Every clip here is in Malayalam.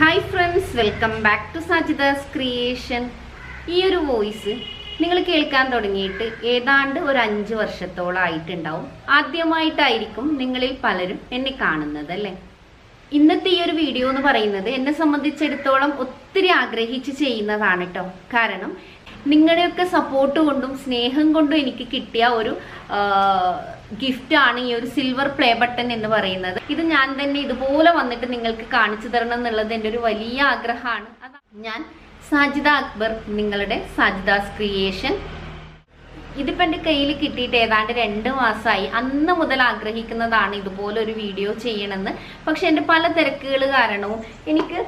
Hi friends welcome back to Sajida's creation ഈ ഒരു വോയിസ് നിങ്ങൾ കേൾക്കാൻ തുടങ്ങിയിട്ട് ഏതാണ്ട് ഒരു അഞ്ച് വർഷത്തോളം ആയിട്ടുണ്ടാവും. ആദ്യമായിട്ടായിരിക്കും നിങ്ങളിൽ പലരും എന്നെ കാണുന്നത് അല്ലേ? ഇന്നത്തെ ഈ ഒരു വീഡിയോ എന്ന് പറയുന്നത് എന്നെ സംബന്ധിച്ചിടത്തോളം ഒത്തിരി ആഗ്രഹിച്ച് ചെയ്യുന്നതാണ് കേട്ടോ കാരണം നിങ്ങളുടെയൊക്കെ സപ്പോർട്ട് കൊണ്ടും സ്നേഹം കൊണ്ടും എനിക്ക് കിട്ടിയ ഒരു ഗിഫ്റ്റ് ആണ് ഈ ഒരു സിൽവർ പ്ലേ ബട്ടൺ എന്ന് പറയുന്നത്. ഇത് ഞാൻ തന്നെ ഇതുപോലെ വന്നിട്ട് നിങ്ങൾക്ക് കാണിച്ചു തരണം എന്നുള്ളത് എന്റെ ഒരു വലിയ ആഗ്രഹമാണ്. ഞാൻ സാജിദ അക്ബർ നിങ്ങളുടെ സാജിദാസ് ക്രിയേഷൻ ഇതിപ്പോൾ എന്റെ കയ്യിൽ കിട്ടിയിട്ട് ഏതാണ്ട് രണ്ട് മാസമായി. അന്ന് മുതൽ ആഗ്രഹിക്കുന്നതാണ് ഇതുപോലെ ഒരു വീഡിയോ ചെയ്യണമെന്ന്. പക്ഷെ എന്റെ പല തിരക്കുകൾ കാരണവും എനിക്ക്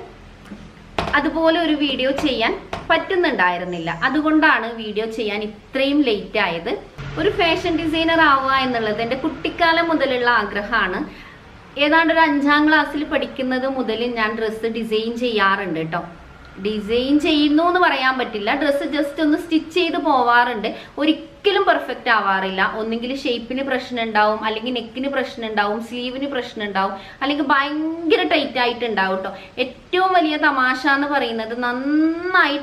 അതുപോലെ ഒരു വീഡിയോ ചെയ്യാൻ പറ്റുന്നുണ്ടായിരുന്നില്ല. അതുകൊണ്ടാണ് വീഡിയോ ചെയ്യാൻ ഇത്രയും ലേറ്റ് ആയത്. ഒരു ഫാഷൻ ഡിസൈനർ ആവുക എന്നുള്ളത് എന്റെ കുട്ടിക്കാലം മുതലുള്ള ആഗ്രഹമാണ്. ഏതാണ്ട് ഒരു അഞ്ചാം ക്ലാസ്സിൽ പഠിക്കുന്നത് മുതൽ ഞാൻ ഡ്രസ്സ് ഡിസൈൻ ചെയ്യാറുണ്ട് കേട്ടോ ഡിസൈൻ ചെയ്യുന്നു എന്ന് പറയാൻ പറ്റില്ല. ഡ്രസ്സ് ജസ്റ്റ് ഒന്ന് സ്റ്റിച്ച് ചെയ്ത് പോവാറുണ്ട്. ഒരിക്കലും പെർഫെക്റ്റ് ആവാറില്ല. ഒന്നെങ്കിൽ ഷേപ്പിന് പ്രശ്നം ഉണ്ടാവും അല്ലെങ്കിൽ നെക്കിന് പ്രശ്നം ഉണ്ടാവും സ്ലീവിന് പ്രശ്നം ഉണ്ടാവും അല്ലെങ്കിൽ ഭയങ്കര ടൈറ്റ് ആയിട്ട് ഉണ്ടാവും കേട്ടോ ഏറ്റവും വലിയ തമാശ എന്ന് പറയുന്നത് നന്നായി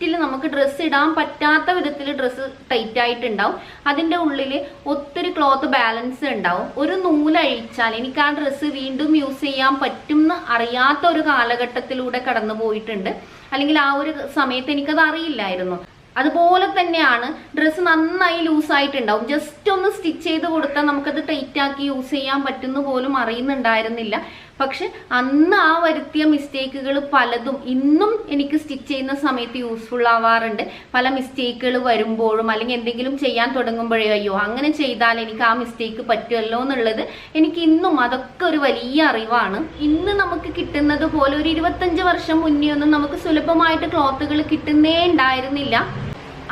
ടൈറ്റിൽ നമുക്ക് ഡ്രസ്സ് ഇടാൻ പറ്റാത്ത വിധത്തിൽ ഡ്രസ്സ് ടൈറ്റ് ആയിട്ടുണ്ടാവും. അതിന്റെ ഉള്ളിൽ ഒത്തിരി ക്ലോത്ത് ബാലൻസ് ഉണ്ടാവും. ഒരു നൂലഴിച്ചാൽ എനിക്ക് ആ ഡ്രസ്സ് വീണ്ടും യൂസ് ചെയ്യാൻ പറ്റും എന്ന് അറിയാത്ത ഒരു കാലഘട്ടത്തിലൂടെ കടന്നു പോയിട്ടുണ്ട്. അല്ലെങ്കിൽ ആ ഒരു സമയത്ത് എനിക്കത് അറിയില്ലായിരുന്നു. അതുപോലെ തന്നെയാണ് ഡ്രസ്സ് നന്നായി ലൂസ് ലൂസായിട്ടുണ്ടാവും ജസ്റ്റ് ഒന്ന് സ്റ്റിച്ച് ചെയ്ത് കൊടുത്താൽ നമുക്കത് ടൈറ്റ് ആക്കി യൂസ് ചെയ്യാൻ പറ്റുന്ന പോലും അറിയുന്നുണ്ടായിരുന്നില്ല. പക്ഷെ അന്ന് ആ വരുത്തിയ മിസ്റ്റേക്കുകൾ പലതും ഇന്നും എനിക്ക് സ്റ്റിച്ച് ചെയ്യുന്ന സമയത്ത് യൂസ്ഫുൾ ആവാറുണ്ട്. പല മിസ്റ്റേക്കുകൾ വരുമ്പോഴും അല്ലെങ്കിൽ എന്തെങ്കിലും ചെയ്യാൻ തുടങ്ങുമ്പോഴേ അയ്യോ അങ്ങനെ ചെയ്താൽ എനിക്ക് ആ മിസ്റ്റേക്ക് പറ്റുമല്ലോ എന്നുള്ളത് എനിക്ക് ഇന്നും അതൊക്കെ ഒരു വലിയ അറിവാണ്. ഇന്ന് നമുക്ക് കിട്ടുന്നത് പോലെ ഒരു ഇരുപത്തഞ്ച് വർഷം മുന്നേ ഒന്നും നമുക്ക് സുലഭമായിട്ട് ക്ലോത്തുകൾ കിട്ടുന്നേ ഉണ്ടായിരുന്നില്ല.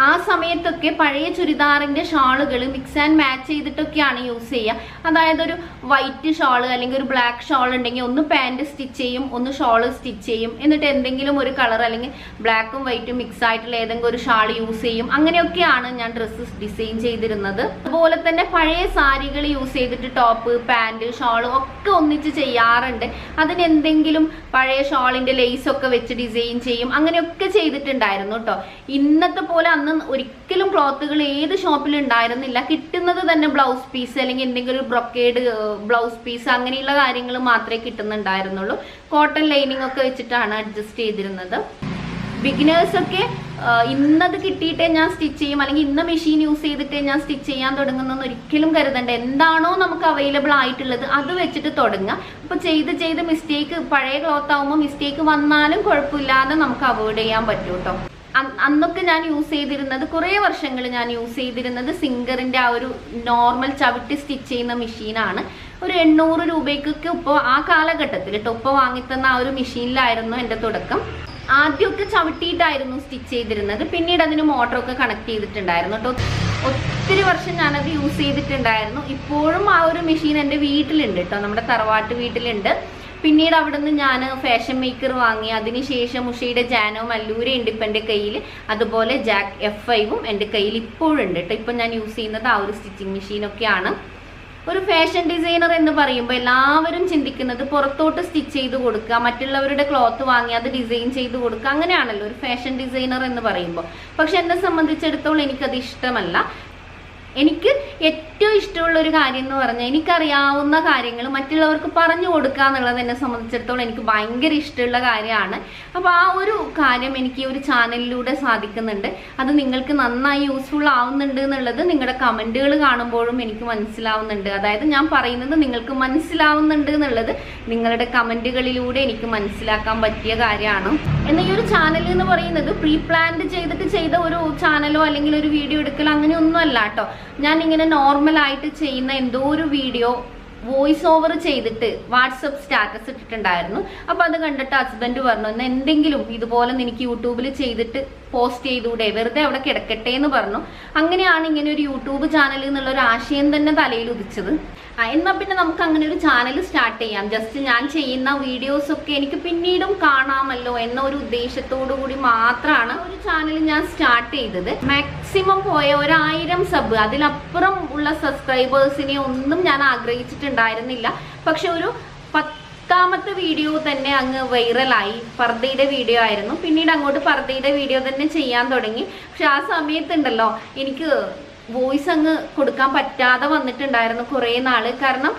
ആ സമയത്തൊക്കെ പഴയ ചുരിദാറിന്റെ ഷാളുകൾ മിക്സ് ആൻഡ് മാച്ച് ചെയ്തിട്ടൊക്കെയാണ് യൂസ് ചെയ്യുക. അതായത് ഒരു വൈറ്റ് ഷാൾ അല്ലെങ്കിൽ ഒരു ബ്ലാക്ക് ഷാൾ ഉണ്ടെങ്കിൽ ഒന്ന് പാന്റ് സ്റ്റിച്ച് ചെയ്യും ഒന്ന് ഷാൾ സ്റ്റിച്ച് ചെയ്യും. എന്നിട്ട് എന്തെങ്കിലും ഒരു കളർ അല്ലെങ്കിൽ ബ്ലാക്കും വൈറ്റും മിക്സ് ആയിട്ടുള്ള ഏതെങ്കിലും ഒരു ഷാൾ യൂസ് ചെയ്യും. അങ്ങനെയൊക്കെയാണ് ഞാൻ ഡ്രസ്സ് ഡിസൈൻ ചെയ്തിരുന്നത്. അതുപോലെ തന്നെ പഴയ സാരികൾ യൂസ് ചെയ്തിട്ട് ടോപ്പ് പാന്റ് ഷാൾ ഒക്കെ ഒന്നിച്ച് ചെയ്യാറുണ്ട്. അതിന് എന്തെങ്കിലും പഴയ ഷാളിന്റെ ലേസ് ഒക്കെ വെച്ച് ഡിസൈൻ ചെയ്യും. അങ്ങനെയൊക്കെ ചെയ്തിട്ടുണ്ടായിരുന്നു കേട്ടോ ഇന്നത്തെ പോലെ അന്ന് ഒരിക്കലും ക്ലോത്തുകൾ ഏത് ഷോപ്പിൽ ഉണ്ടായിരുന്നില്ല. കിട്ടുന്നത് തന്നെ ബ്ലൗസ് പീസ് അല്ലെങ്കിൽ എന്തെങ്കിലും ബ്രൊക്കേഡ് ബ്ലൗസ് പീസ് അങ്ങനെയുള്ള കാര്യങ്ങൾ മാത്രമേ കിട്ടുന്നുണ്ടായിരുന്നുള്ളൂ. കോട്ടൺ ലൈനിങ് ഒക്കെ വെച്ചിട്ടാണ് അഡ്ജസ്റ്റ് ചെയ്തിരുന്നത്. ബിഗിനേഴ്സ് ഒക്കെ ഇന്നത് കിട്ടിയിട്ടേ ഞാൻ സ്റ്റിച്ച് ചെയ്യും അല്ലെങ്കിൽ ഇന്ന മെഷീൻ യൂസ് ചെയ്തിട്ടേ ഞാൻ സ്റ്റിച്ച് ചെയ്യാൻ തുടങ്ങുന്നെന്ന് ഒരിക്കലും കരുതണ്ട. എന്താണോ നമുക്ക് അവൈലബിൾ ആയിട്ടുള്ളത് അത് വെച്ചിട്ട് തുടങ്ങുക. അപ്പോൾ ചെയ്ത് ചെയ്ത് മിസ്റ്റേക്ക് പഴയ ക്ലോത്ത് ആവുമ്പോൾ മിസ്റ്റേക്ക് വന്നാലും കുഴപ്പമില്ലാതെ നമുക്ക് അവോയ്ഡ് ചെയ്യാൻ പറ്റൂട്ടോ. അന്നൊക്കെ ഞാൻ യൂസ് ചെയ്തിരുന്നത് കുറേ വർഷങ്ങൾ ഞാൻ യൂസ് ചെയ്തിരുന്നത് സിംഗറിന്റെ ആ ഒരു നോർമൽ ചവിട്ടി സ്റ്റിച്ച് ചെയ്യുന്ന മെഷീനാണ് ഒരു എണ്ണൂറ് രൂപയ്ക്കൊക്കെ ഇപ്പോൾ ആ കാലഘട്ടത്തിൽ ടൊപ്പ വാങ്ങിത്തന്ന ആ ഒരു മെഷീനിലായിരുന്നു എന്റെ തുടക്കം. ആദ്യമൊക്കെ ചവിട്ടിയിട്ടായിരുന്നു സ്റ്റിച്ച് ചെയ്തിരുന്നത്. പിന്നീട് അതിന് മോട്ടറൊക്കെ കണക്ട് ചെയ്തിട്ടുണ്ടായിരുന്നു കേട്ടോ ഒത്തിരി വർഷം ഞാനത് യൂസ് ചെയ്തിട്ടുണ്ടായിരുന്നു. ഇപ്പോഴും ആ ഒരു മെഷീൻ എന്റെ വീട്ടിലുണ്ട് കേട്ടോ നമ്മുടെ തറവാട്ട് വീട്ടിലുണ്ട്. പിന്നീട് അവിടുന്ന് ഞാൻ ഫാഷൻ മേക്കർ വാങ്ങി. അതിനുശേഷം ഉഷയുടെ ജാനോ മല്ലൂരെ ഉണ്ട് ഇപ്പം എന്റെ കയ്യിൽ. അതുപോലെ ജാക്ക് എഫ് ഫൈവും എന്റെ കയ്യിൽ ഇപ്പോഴുണ്ട് കേട്ടോ ഇപ്പം ഞാൻ യൂസ് ചെയ്യുന്നത് ആ ഒരു സ്റ്റിച്ചിങ് മെഷീനൊക്കെയാണ് ഒരു ഫാഷൻ ഡിസൈനർ എന്ന് പറയുമ്പോൾ എല്ലാവരും ചിന്തിക്കുന്നത് പുറത്തോട്ട് സ്റ്റിച്ച് ചെയ്ത് കൊടുക്കുക മറ്റുള്ളവരുടെ ക്ലോത്ത് വാങ്ങി അത് ഡിസൈൻ ചെയ്ത് കൊടുക്കുക. അങ്ങനെയാണല്ലോ ഒരു ഫാഷൻ ഡിസൈനർ എന്ന് പറയുമ്പോൾ പക്ഷെ എന്നെ സംബന്ധിച്ചിടത്തോളം എനിക്കത് ഇഷ്ടമല്ല. എനിക്ക് ഏറ്റവും ഇഷ്ടമുള്ള ഒരു കാര്യം എന്ന് പറഞ്ഞാൽ എനിക്കറിയാവുന്ന കാര്യങ്ങൾ മറ്റുള്ളവർക്ക് പറഞ്ഞു കൊടുക്കുക എന്നുള്ളത് എന്നെ സംബന്ധിച്ചിടത്തോളം എനിക്ക് ഭയങ്കര ഇഷ്ടമുള്ള കാര്യമാണ്. അപ്പോൾ ആ ഒരു കാര്യം എനിക്ക് ഈ ഒരു ചാനലിലൂടെ സാധിക്കുന്നുണ്ട്. അത് നിങ്ങൾക്ക് നന്നായി യൂസ്ഫുൾ ആവുന്നുണ്ട് എന്നുള്ളത് നിങ്ങളുടെ കമന്റുകൾ കാണുമ്പോഴും എനിക്ക് മനസ്സിലാവുന്നുണ്ട്. അതായത് ഞാൻ പറയുന്നത് നിങ്ങൾക്ക് മനസ്സിലാവുന്നുണ്ട് എന്നുള്ളത് നിങ്ങളുടെ കമന്റുകളിലൂടെ എനിക്ക് മനസ്സിലാക്കാൻ പറ്റിയ കാര്യമാണ്. എന്നാൽ ഈ ഒരു ചാനൽ എന്ന് പറയുന്നത് പ്രീ പ്ലാൻഡ് ചെയ്തിട്ട് ചെയ്ത ഒരു ചാനലോ അല്ലെങ്കിൽ ഒരു വീഡിയോ എടുക്കലോ അങ്ങനെയൊന്നും അല്ല കേട്ടോ ഞാൻ ഇങ്ങനെ നോർമൽ ആയിട്ട് ചെയ്യുന്ന എന്തോ ഒരു വീഡിയോ വോയിസ് ഓവർ ചെയ്തിട്ട് വാട്സപ്പ് സ്റ്റാറ്റസ് ഇട്ടിട്ടുണ്ടായിരുന്നു. അപ്പൊ അത് കണ്ടിട്ട് ഹസ്ബൻഡ് പറഞ്ഞു "എന്നാ എന്തെങ്കിലും ഇതുപോലെ എനിക്ക് യൂട്യൂബിൽ ചെയ്തിട്ട് പോസ്റ്റ് ചെയ്തൂടെ വെറുതെ അവിടെ കിടക്കട്ടെ എന്ന് പറഞ്ഞു. അങ്ങനെയാണ് ഇങ്ങനെ ഒരു യൂട്യൂബ് ചാനൽ എന്നുള്ള ഒരു ആശയം തന്നെ തലയിൽ ഉദിച്ചത്. എന്നാൽ പിന്നെ നമുക്ക് അങ്ങനെ ഒരു ചാനൽ സ്റ്റാർട്ട് ചെയ്യാം. ജസ്റ്റ് ഞാൻ ചെയ്യുന്ന വീഡിയോസൊക്കെ എനിക്ക് പിന്നീടും കാണാമല്ലോ എന്ന ഒരു ഉദ്ദേശത്തോടു കൂടി മാത്രമാണ് ഒരു ചാനൽ ഞാൻ സ്റ്റാർട്ട് ചെയ്തത്. മാക്സിമം പോയ ഒരായിരം സബ് അതിലപ്പുറം ഉള്ള സബ്സ്ക്രൈബേഴ്സിനെ ഒന്നും ഞാൻ ആഗ്രഹിച്ചിട്ടുണ്ടായിരുന്നില്ല. പക്ഷെ ഒരു പത്ത് പത്താമത്തെ വീഡിയോ തന്നെ അങ്ങ് വൈറലായി പർദ്ദയുടെ വീഡിയോ ആയിരുന്നു. പിന്നീട് അങ്ങോട്ട് പർദ്ദയുടെ വീഡിയോ തന്നെ ചെയ്യാൻ തുടങ്ങി. പക്ഷെ ആ സമയത്തുണ്ടല്ലോ എനിക്ക് വോയിസ് അങ്ങ് കൊടുക്കാൻ പറ്റാതെ വന്നിട്ടുണ്ടായിരുന്നു കുറേ നാൾ. കാരണം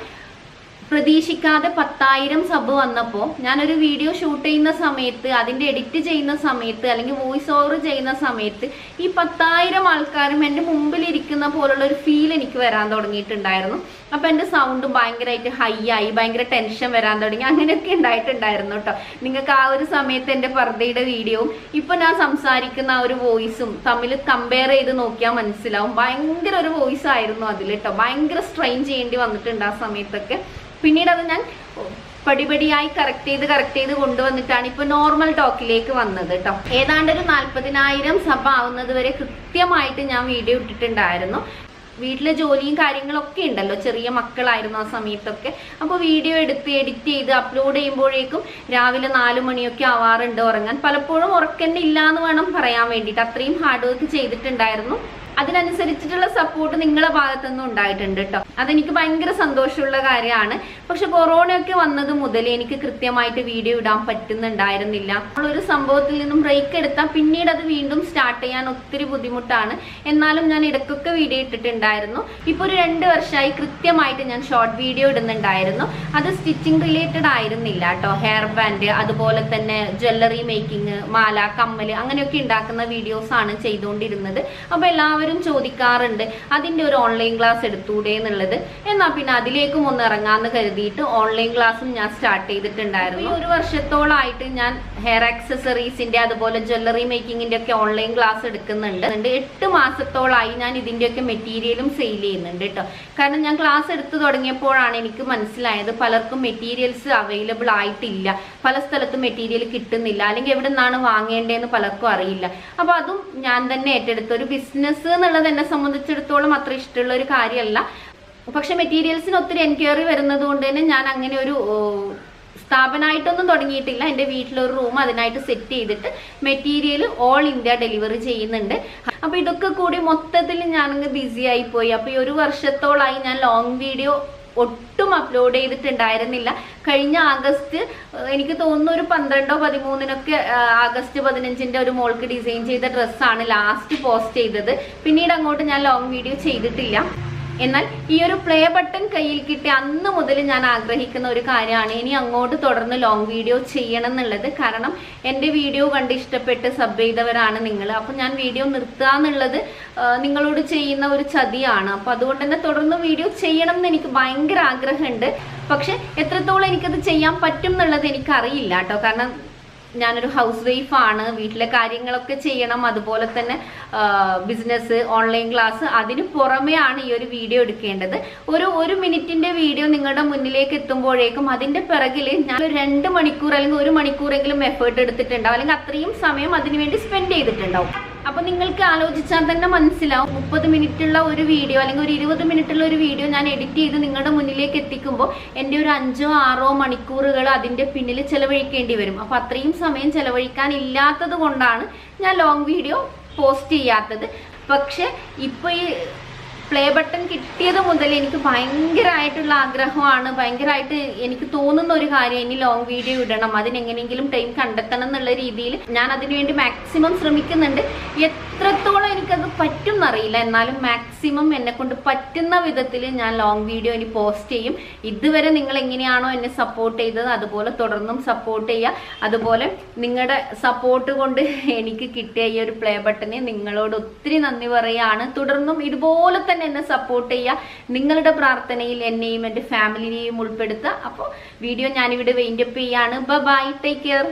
പ്രതീക്ഷിക്കാതെ പത്തായിരം സബ് വന്നപ്പോൾ ഞാനൊരു വീഡിയോ ഷൂട്ട് ചെയ്യുന്ന സമയത്ത് അതിന്റെ എഡിറ്റ് ചെയ്യുന്ന സമയത്ത് അല്ലെങ്കിൽ വോയിസ് ഓവർ ചെയ്യുന്ന സമയത്ത് ഈ പത്തായിരം ആൾക്കാരും എന്റെ മുമ്പിൽ ഇരിക്കുന്ന പോലുള്ള ഒരു ഫീൽ എനിക്ക് വരാൻ തുടങ്ങിയിട്ടുണ്ടായിരുന്നു. അപ്പം എന്റെ സൗണ്ട് ഭയങ്കരമായിട്ട് ഹൈ ആയി ഭയങ്കര ടെൻഷൻ വരാൻ തുടങ്ങി. അങ്ങനെയൊക്കെ ഉണ്ടായിട്ടുണ്ടായിരുന്നു കേട്ടോ. നിങ്ങൾക്ക് ആ ഒരു സമയത്ത് എന്റെ പർദ്ദയുടെ വീഡിയോവും ഇപ്പം ഞാൻ സംസാരിക്കുന്ന ആ ഒരു വോയിസും തമ്മിൽ കമ്പയർ ചെയ്ത് നോക്കിയാൽ മനസ്സിലാവും. ഭയങ്കര ഒരു വോയിസ് ആയിരുന്നു അതിൽ കേട്ടോ. ഭയങ്കര സ്ട്രെയിൻ ചെയ്യേണ്ടി വന്നിട്ടുണ്ട് ആ സമയത്തൊക്കെ. പിന്നീട് അത് ഞാൻ പടിപടിയായി കറക്റ്റ് ചെയ്ത് കറക്റ്റ് ചെയ്ത് കൊണ്ടുവന്നിട്ടാണ് ഇപ്പൊ നോർമൽ ടോക്കിലേക്ക് വന്നത് കേട്ടോ ഏതാണ്ട് ഒരു നാല്പതിനായിരം സഭ ആവുന്നത് വരെ കൃത്യമായിട്ട് ഞാൻ വീഡിയോ ഇട്ടിട്ടുണ്ടായിരുന്നു. വീട്ടിലെ ജോലിയും കാര്യങ്ങളൊക്കെ ഉണ്ടല്ലോ ചെറിയ മക്കളായിരുന്നു ആ സമയത്തൊക്കെ. അപ്പോൾ വീഡിയോ എടുത്ത് എഡിറ്റ് ചെയ്ത് അപ്ലോഡ് ചെയ്യുമ്പോഴേക്കും രാവിലെ നാല് മണിയൊക്കെ ആവാറുണ്ട് ഉറങ്ങാൻ. പലപ്പോഴും ഉറക്കന്നെ ഇല്ല എന്ന് വേണം പറയാൻ വേണ്ടിയിട്ട്. അത്രയും ഹാർഡ് വർക്ക് ചെയ്തിട്ടുണ്ടായിരുന്നു. അതിനനുസരിച്ചിട്ടുള്ള സപ്പോർട്ട് നിങ്ങളെ ഭാഗത്തുനിന്നും ഉണ്ടായിട്ടുണ്ട് കേട്ടോ അതെനിക്ക് ഭയങ്കര സന്തോഷമുള്ള കാര്യമാണ്. പക്ഷെ കൊറോണയൊക്കെ വന്നത് മുതൽ എനിക്ക് കൃത്യമായിട്ട് വീഡിയോ ഇടാൻ പറ്റുന്നുണ്ടായിരുന്നില്ല. ഒരു സംഭവത്തിൽ നിന്നും ബ്രേക്ക് എടുത്താൽ പിന്നീട് അത് വീണ്ടും സ്റ്റാർട്ട് ചെയ്യാൻ ഒത്തിരി ബുദ്ധിമുട്ടാണ്. എന്നാലും ഞാൻ ഇടയ്ക്കൊക്കെ വീഡിയോ ഇട്ടിട്ടുണ്ടായിരുന്നു. ഇപ്പോൾ ഒരു രണ്ട് വർഷമായി കൃത്യമായിട്ട് ഞാൻ ഷോർട്ട് വീഡിയോ ഇടുന്നുണ്ടായിരുന്നു. അത് സ്റ്റിച്ചിങ് റിലേറ്റഡ് ആയിരുന്നില്ല കേട്ടോ ഹെയർ ബാൻഡ് അതുപോലെ തന്നെ ജ്വല്ലറി മേക്കിംഗ് മാല കമ്മൽ അങ്ങനെയൊക്കെ ഉണ്ടാക്കുന്ന വീഡിയോസ് ആണ് ചെയ്തുകൊണ്ടിരുന്നത്. അപ്പോൾ എല്ലാവരും ചോദിക്കാറുണ്ട് അതിന്റെ ഒരു ഓൺലൈൻ ക്ലാസ് എടുത്തൂടെ എന്നുള്ളത്? എന്നാൽ പിന്നെ അതിലേക്കും ഒന്ന് ഇറങ്ങാന്ന് കരുതിയിട്ട് ഓൺലൈൻ ക്ലാസ്സും ഞാൻ സ്റ്റാർട്ട് ചെയ്തിട്ടുണ്ടായിരുന്നു. ഒരു വർഷത്തോളമായിട്ട് ഞാൻ ഹെയർ ആക്സസറീസിന്റെ അതുപോലെ ജ്വല്ലറി മേക്കിങ്ങിന്റെ ഒക്കെ ഓൺലൈൻ ക്ലാസ് എടുക്കുന്നുണ്ട്. എട്ട് മാസത്തോളമായി ഞാൻ ഇതിന്റെയൊക്കെ മെറ്റീരിയലും സെയിൽ ചെയ്യുന്നുണ്ട് കേട്ടോ കാരണം ഞാൻ ക്ലാസ് എടുത്തു തുടങ്ങിയപ്പോഴാണ് എനിക്ക് മനസ്സിലായത് പലർക്കും മെറ്റീരിയൽസ് അവൈലബിൾ ആയിട്ടില്ല. പല സ്ഥലത്തും മെറ്റീരിയൽ കിട്ടുന്നില്ല. അല്ലെങ്കിൽ എവിടെ നിന്നാണ് വാങ്ങേണ്ടതെന്ന് പലർക്കും അറിയില്ല. അപ്പോൾ അതും ഞാൻ തന്നെ ഏറ്റെടുത്ത ഒരു ബിസിനസ് എന്നുള്ളത് എന്നെ സംബന്ധിച്ചിടത്തോളം അത്ര ഇഷ്ടമുള്ള ഒരു കാര്യമല്ല. പക്ഷെ മെറ്റീരിയൽസിന് ഒത്തിരി എൻക്വയറി വരുന്നത് കൊണ്ട് തന്നെ ഞാൻ അങ്ങനെ ഒരു സ്ഥാപനമായിട്ടൊന്നും തുടങ്ങിയിട്ടില്ല. എന്റെ വീട്ടിലൊരു റൂം അതിനായിട്ട് സെറ്റ് ചെയ്തിട്ട് മെറ്റീരിയൽ ഓൾ ഇന്ത്യ ഡെലിവറി ചെയ്യുന്നുണ്ട്. അപ്പോൾ ഇതൊക്കെ കൂടി മൊത്തത്തിൽ ഞാനങ്ങ് ബിസി ആയി പോയി. അപ്പൊ ഈ ഒരു വർഷത്തോളായി ഞാൻ ലോങ് വീഡിയോ ഒട്ടും അപ്ലോഡ് ചെയ്തിട്ടുണ്ടായിരുന്നില്ല. കഴിഞ്ഞ ആഗസ്റ്റ് എനിക്ക് തോന്നുന്നു ഒരു പന്ത്രണ്ടോ പതിമൂന്നിനൊക്കെ ആഗസ്റ്റ് പതിനഞ്ചിന്റെ ഒരു മോൾക്ക് ഡിസൈൻ ചെയ്ത ഡ്രസ്സാണ് ലാസ്റ്റ് പോസ്റ്റ് ചെയ്തത്. പിന്നീട് അങ്ങോട്ട് ഞാൻ ലോങ് വീഡിയോ ചെയ്തിട്ടില്ല. എന്നാൽ ഈ ഒരു പ്ലേ ബട്ടൺ കയ്യിൽ കിട്ടി അന്ന് മുതൽ ഞാൻ ആഗ്രഹിക്കുന്ന ഒരു കാര്യമാണ്. ഇനി അങ്ങോട്ട് തുടർന്ന് ലോങ് വീഡിയോ ചെയ്യണം എന്നുള്ളത്. കാരണം എന്റെ വീഡിയോ കണ്ട് ഇഷ്ടപ്പെട്ട് സബ് ചെയ്തവരാണ് നിങ്ങൾ. അപ്പം ഞാൻ വീഡിയോ നിർത്തുക എന്നുള്ളത് നിങ്ങളോട് ചെയ്യുന്ന ഒരു ചതിയാണ്. അപ്പം അതുകൊണ്ട് തന്നെ തുടർന്ന് വീഡിയോ ചെയ്യണം എന്ന് എനിക്ക് ഭയങ്കര ആഗ്രഹമുണ്ട്. പക്ഷെ എത്രത്തോളം എനിക്കത് ചെയ്യാൻ പറ്റും എന്നുള്ളത് എനിക്കറിയില്ല കേട്ടോ. കാരണം ഞാനൊരു ഹൗസ് വൈഫ് ആണ്. വീട്ടിലെ കാര്യങ്ങളൊക്കെ ചെയ്യണം. അതുപോലെ തന്നെ ബിസിനസ് ഓൺലൈൻ ക്ലാസ് അതിന് പുറമെയാണ് ഈ ഒരു വീഡിയോ എടുക്കേണ്ടത്. ഒരു ഒരു മിനിറ്റിന്റെ വീഡിയോ നിങ്ങളുടെ മുന്നിലേക്ക് എത്തുമ്പോഴേക്കും അതിന്റെ പിറകിൽ ഞാൻ രണ്ട് മണിക്കൂർ അല്ലെങ്കിൽ ഒരു മണിക്കൂറെങ്കിലും എഫേർട്ട് എടുത്തിട്ടുണ്ടാവും. അല്ലെങ്കിൽ അത്രയും സമയം അതിനുവേണ്ടി സ്പെൻഡ് ചെയ്തിട്ടുണ്ടാവും. അപ്പൊ നിങ്ങൾക്ക് ആലോചിച്ചാൽ തന്നെ മനസ്സിലാവും. മുപ്പത് മിനിറ്റുള്ള ഒരു വീഡിയോ അല്ലെങ്കിൽ ഒരു ഇരുപത് മിനിറ്റുള്ള ഒരു വീഡിയോ ഞാൻ എഡിറ്റ് ചെയ്ത് നിങ്ങളുടെ മുന്നിലേക്ക് എത്തിക്കുമ്പോൾ എന്റെ ഒരു അഞ്ചോ ആറോ മണിക്കൂറുകൾ അതിന്റെ പിന്നിൽ ചെലവഴിക്കേണ്ടി വരും. അപ്പൊ അത്രയും സമയം ചെലവഴിക്കാൻ ഇല്ലാത്തത് കൊണ്ടാണ് ഞാൻ ലോങ് വീഡിയോ പോസ്റ്റ് ചെയ്യാത്തത്. പക്ഷെ ഇപ്പൊ ഈ പ്ലേ ബട്ടൺ കിട്ടിയത് മുതൽ എനിക്ക് ഭയങ്കരമായിട്ടുള്ള ആഗ്രഹമാണ്. ഭയങ്കരമായിട്ട് എനിക്ക് തോന്നുന്ന ഒരു കാര്യം ഇനി ലോങ് വീഡിയോ ഇടണം. അതിനെങ്ങനെയെങ്കിലും ടൈം കണ്ടെത്തണം എന്നുള്ള രീതിയിൽ ഞാൻ അതിനുവേണ്ടി മാക്സിമം ശ്രമിക്കുന്നുണ്ട്. എത്രത്തോളം എനിക്കത് പറ്റും എന്നറിയില്ല എന്നാലും മാക്സിമം എന്നെ കൊണ്ട് പറ്റുന്ന വിധത്തിൽ ഞാൻ ലോങ് വീഡിയോ ഇനി പോസ്റ്റ് ചെയ്യും. ഇതുവരെ നിങ്ങൾ എങ്ങനെയാണോ എന്നെ സപ്പോർട്ട് ചെയ്തത് അതുപോലെ തുടർന്നും സപ്പോർട്ട് ചെയ്യുക. അതുപോലെ നിങ്ങളുടെ സപ്പോർട്ട് കൊണ്ട് എനിക്ക് കിട്ടിയ ഈ ഒരു പ്ലേ ബട്ടനെ നിങ്ങളോട് ഒത്തിരി നന്ദി പറയുകയാണ് തുടർന്നും ഇതുപോലെ തന്നെ എന്നെ സപ്പോർട്ട് ചെയ്യുക. നിങ്ങളുടെ പ്രാർത്ഥനയിൽ എന്നെയും എന്റെ ഫാമിലിനെയും ഉൾപ്പെടുത്തുക. അപ്പോൾ വീഡിയോ ഞാനിവിടെ വെയിന്റപ്പ് ചെയ്യാണ്. Bye take care